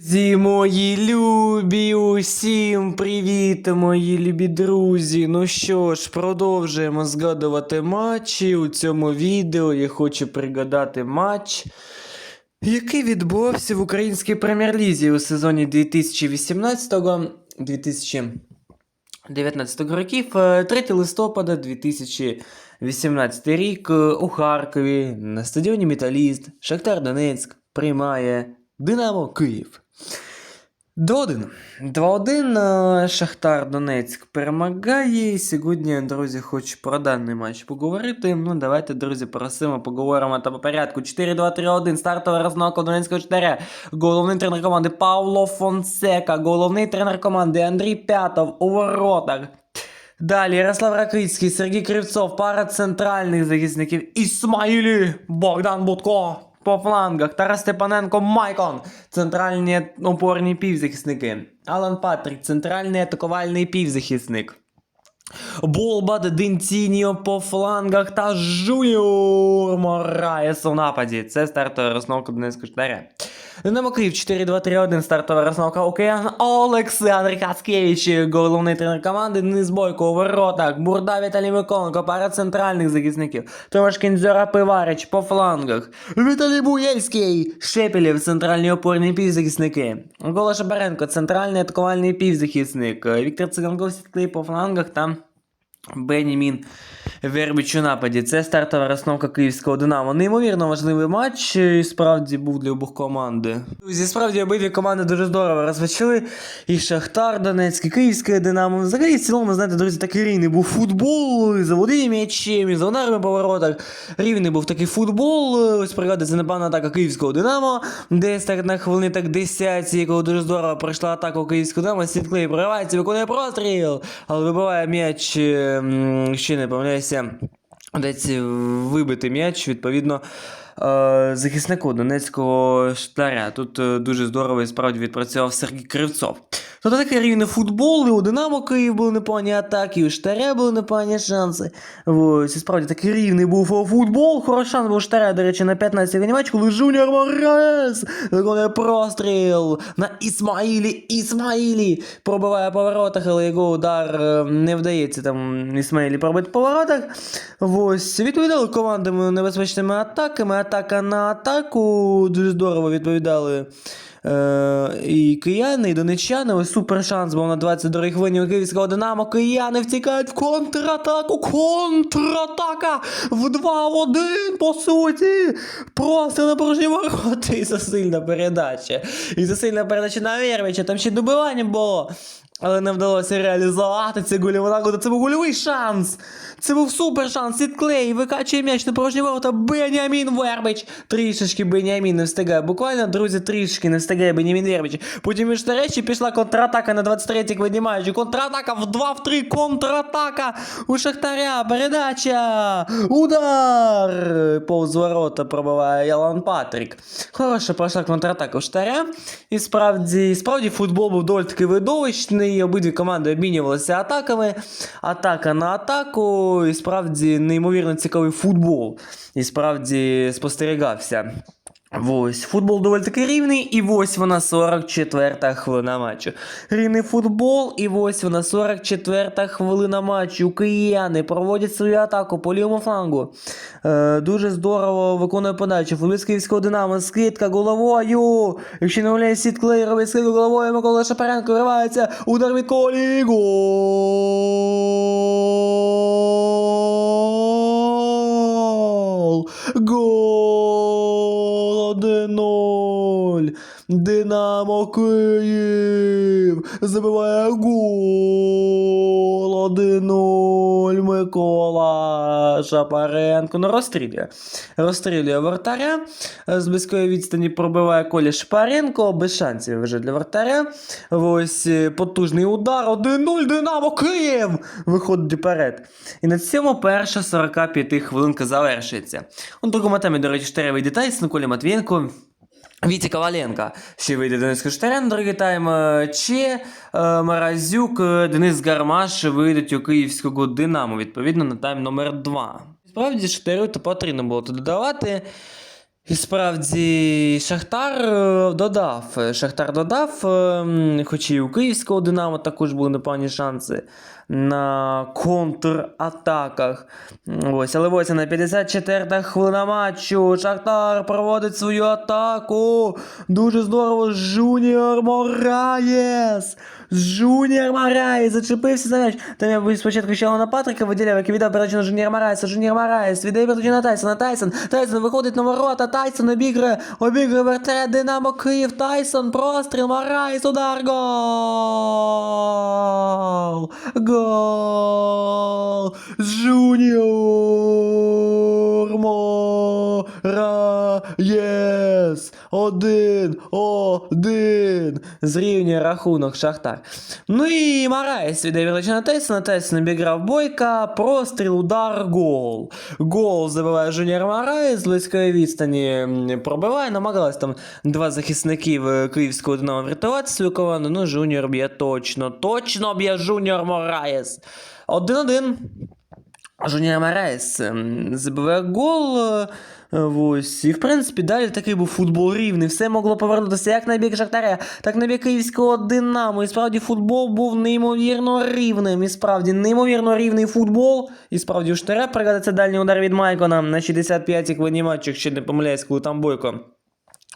Друзі, мої любі, усім привіт, мої любі друзі. Ну що ж, продовжуємо згадувати матчі. У цьому відео я хочу пригадати матч, який відбувався в українській прем'єр-лізі у сезоні 2018-2019 років, е, 3 листопада 2018 рік е, у Харкові на стадіоні Металіст Шахтар Донецьк приймає Динамо Київ. 2-1. 2-1 е, Шахтар Донецьк перемагає. Сьогодні, друзі, хочу про даний матч поговорити. Ну, давайте, друзі, просимо, поговоримо та по порядку. 4-2-3-1. Стартова розновка Донецького 4. Головний тренер команди Павло Фонсека. Головний тренер команди Андрій П'ятов у воротах. Далі Ярослав Ракицький, Сергій Кривцов, пара центральних захисників Ісмаїлі, Богдан Будко по флангах, Тарас Степаненко, Майкон, центральні опорні півзахисники. Алан Патрік, центральний атакувальний півзахисник. Болбад Денцініо по флангах та Жуніор Мораєс у нападі. Це стартова розновка Донецького штаря. Динамо Київ 4-2-3-1, стартова розновка Океан Олександр Кацкевич, головний тренер команди, Денис Бойко у воротах, Бурда Віталій Миколенко, пара центральних захисників, Томаш Кінзьора Пиварич по флангах, Віталій Буєльський, Шепелєв, центральні опорні півзахисники, Микола Шабаренко, центральний атакувальний півзахисник, Віктор Циганков сіткий по флангах та Бенімін Вербіч у нападі. Це стартова розновка київського Динамо. Неймовірно важливий матч. І справді був для обох команди. Друзі, справді обидві команди дуже здорово розпочали. І Шахтар Донецьк, і Київське Динамо. Взагалі, в цілому, знаєте, друзі, такий рівний був футбол. І за заводили м'ячем, і за ударами по воротах. Рівний був такий футбол. Ось пригадується непевна атака київського Динамо. Десь так на хвилини так 10, якого дуже здорово пройшла атака у київського Динамо. Сітклей проривається, виконує простріл. Але вибиває м'яч, ем, ще не помиляюся, вдається вибити м'яч, відповідно. е, Захиснику Донецького штаря. Тут е, дуже здорово і справді відпрацював Сергій Кривцов. Тобто такий рівний футбол, і у Динамо Київ були непогані атаки, і у Штаря були непогані шанси. Ось, справді такий рівний був футбол. Хороший шанс був Штаря, до речі, на 15 матч, коли Жуніор Морес виконує простріл на Ісмаїлі. Ісмаїлі пробиває по воротах, але його удар е, не вдається там Ісмаїлі пробити по воротах. Ось, відповідали командами небезпечними атаками. Атака на атаку. Дуже здорово відповідали. Е, і кияни, і донеччани. Ось супер шанс був на 22-й хвилині у київського Динамо. Кияни втікають в контратаку. Контратака в 2-1, по суті. Просто на порожні ворота. І засильна передача. І засильна передача на Вервича. Там ще добивання було. Але не вдалося реалізувати цей гольову нагоду. Це був гольовий шанс. Це був супер шанс. Сітклей викачує м'яч на порожні ворота. Бенямін Вербич. Трішечки Бенямін не встигає. Буквально, друзі, трішки не встигає Бенямін Вербич. Потім між речі пішла контратака на 23-й винімаючи. Контратака в 2 в 3. Контратака у Шахтаря. Передача. Удар. Повз ворота пробиває Ялан Патрік. Хороша пройшла контратака у Шахтаря. І справді, справді футбол був доволі таки видовищний. Обидві команди обмінювалися атаками. Атака на атаку. І справді неймовірно цікавий футбол. І справді спостерігався. Ось, футбол доволі таки рівний, і ось вона 44-та хвилина матчу. Рівний футбол, і ось вона 44-та хвилина матчу. Кияни проводять свою атаку по лівому флангу. Е, дуже здорово виконує подачу. Футболіст київського Динамо, скидка головою. Якщо не гуляє сіт клей, робить головою, Микола Шапаренко виривається. Удар від колі. Гол! Гол! Динамо Київ! Забиває гол! 1-0! Микола Шапаренко. Ну, розстрілює. Розстрілює вратаря. З близької відстані пробиває Коля Шапаренко. Без шансів вже для вратаря. Ось е, потужний удар. 1-0 Динамо Київ! Виходить вперед. І на цьому перша 45 хвилинка завершується. У другому темі, до речі, штаре вийде Тайс, Колі Матвієнко. Вітя Коваленко ще вийде Денис Каштарян, другий тайм. Чи е, Маразюк, е, Денис Гармаш вийдуть у київського Динамо, відповідно, на тайм номер 2. Справді, Штарю то потрібно було тут додавати. І справді Шахтар е, додав. Шахтар додав, е, хоч і у київського Динамо також були непогані шанси на контратаках. Ось, але ось на 54-та хвилина матчу. Шахтар проводить свою атаку. Дуже здорово. Жуніор Мораєс. Жуніор Мораєс зачепився за м'яч. Там я спочатку ще на Патрика виділяв, який віддав передачу Жуніор Мораєса. Жуніор Мораєс віддає передачу на Тайсона. Тайсон. Тайсон виходить на ворота. Тайсон обіграє. Обіграє вертає Динамо Київ. Тайсон. Простріл. Мораєс. Удар. Гол. Гол. Жуніор Мораєс. Один. Один. Зрівнює рахунок Шахтар. Ну і Мараєс віддає передачу на Тайсона. Тайсон обіграв Бойка. Простріл, удар, гол. Гол забиває Жуніор Мараєс з близької відстані. Пробиває, намагалась там два захисників е, київського Динамо врятувати свою команду. Ну, Жуніор б'є точно. Точно б'є Жуніор Мораєс. Один-один. Жуніор Мараєс ем, забиває гол. е, Ось. І в принципі далі такий був футбол рівний. Все могло повернутися як на бік Шахтаря, так на бік київського Динамо. І справді футбол був неймовірно рівним. І справді неймовірно рівний футбол. І справді у Штаре пригадається дальній удар від Майкона на 65-й хвилині матчу, якщо не помиляюсь, коли там Бойко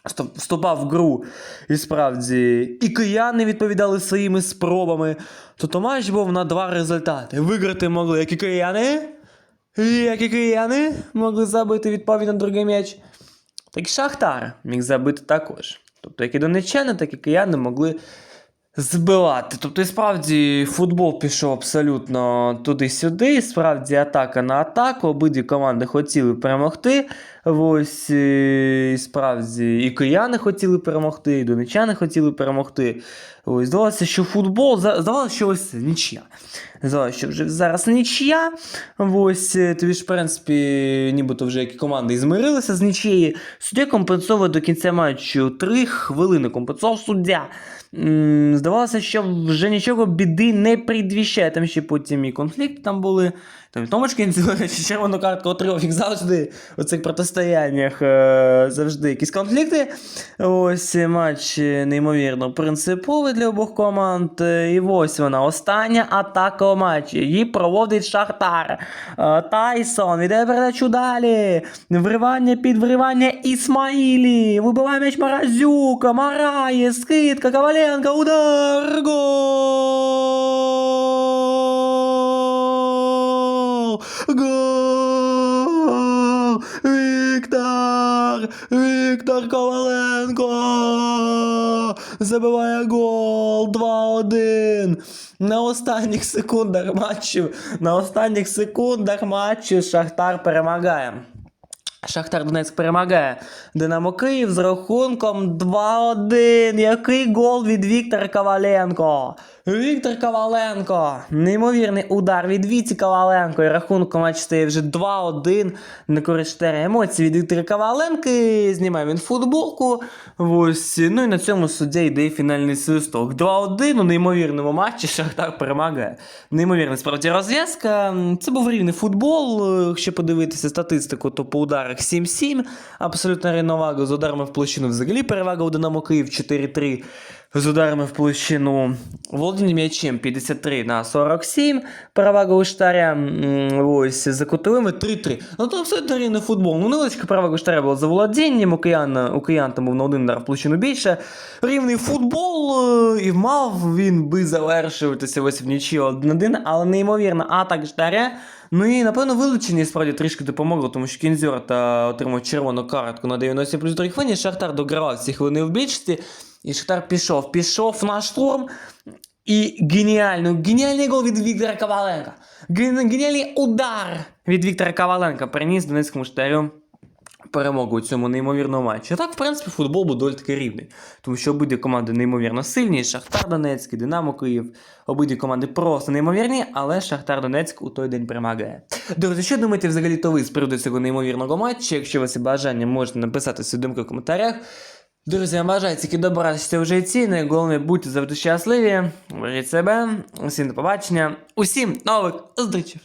вступ- вступав в гру. І справді, і кияни відповідали своїми спробами. Тобто матч був на два результати. Виграти могли як і кияни, як і кияни могли забити відповідь на другий м'яч. Так і Шахтар міг забити також. Тобто, як і донеччани, так і кияни могли збивати. Тобто, і справді футбол пішов абсолютно туди-сюди. І Справді атака на атаку. Обидві команди хотіли перемогти. Ось е, і справді і кияни хотіли перемогти, і донеччани хотіли перемогти. Ось здавалося, що футбол здавалося, що ось нічия. Здавалося, що вже зараз нічия. Ось е, тобі ж, в принципі, нібито вже які команди і змирилися з нічиєю. Суддя компенсовує до кінця матчу 3 хвилини. Компенсував суддя. Здавалося, що вже нічого біди не предвіщає. Там ще потім і конфлікти там були. Там і Томочкин червону картку отримав, як завжди у цих протистояннях е, завжди якісь конфлікти. Ось матч е, неймовірно принциповий для обох команд. Е, І ось вона, остання атака у матчі. Її проводить Шахтар. Тайсон іде передачу далі. Вривання під вривання Ісмаїлі. Вибиває м'яч Маразюка. Марає, скидка, Коваленко, удар. Гол! Віктор! Коваленко! Забиває гол! 2-1! На останніх секундах матчу, на останніх секундах матчу Шахтар перемагає. Шахтар Донецьк перемагає Динамо Київ з рахунком 2-1. Який гол від Віктора Коваленко? Віктор Коваленко. Неймовірний удар від Віці Коваленко. І рахунком матч стає вже 2-1. На користь Емоції від Віктора Коваленки. Знімає він футболку. Ось. Ну і на цьому суддя йде фінальний свисток. 2-1 у неймовірному матчі Шахтар перемагає. Неймовірна справді розв'язка. Це був рівний футбол. Якщо подивитися статистику, то по ударах 7-7. Абсолютна рівновага з ударами в площину взагалі перевага у Динамо Київ 4-3. З ударами в площину володіння м'ячем 53 на 47. Перевага у Штаря ось за кутовими 3-3. Ну то абсолютно рівний футбол. Ну, невеличка перевага у Штаря була за володінням. У киян, там був на один удар в площину більше. Рівний футбол. е, І мав він би завершуватися ось в нічі 1-1, але неймовірна атака Штаря. Ну і напевно вилучення справді трішки допомогло, тому що Кінзьор отримав червону картку на 90 плюс 3 хвилини. Шахтар догравав ці хвилини в більшості. І Шахтар пішов, пішов на штурм. І геніальний, геніальний гол від Віктора Коваленка. Геніальний удар від Віктора Коваленка приніс Донецькому Штарю перемогу у цьому неймовірному матчі. А так, в принципі, футбол був доволі таки рівний. Тому що обидві команди неймовірно сильні. Шахтар Донецький, Динамо Київ. Обидві команди просто неймовірні, але Шахтар Донецьк у той день перемагає. Друзі, що думаєте взагалі то ви з приводу цього неймовірного матчу? Якщо у вас є бажання, можете написати свої думки в коментарях. Друзі, бажаю тільки добратися в житті. ці, головне будьте завжди щасливі, бережіть себе, усім до побачення, усім нових зустрічей!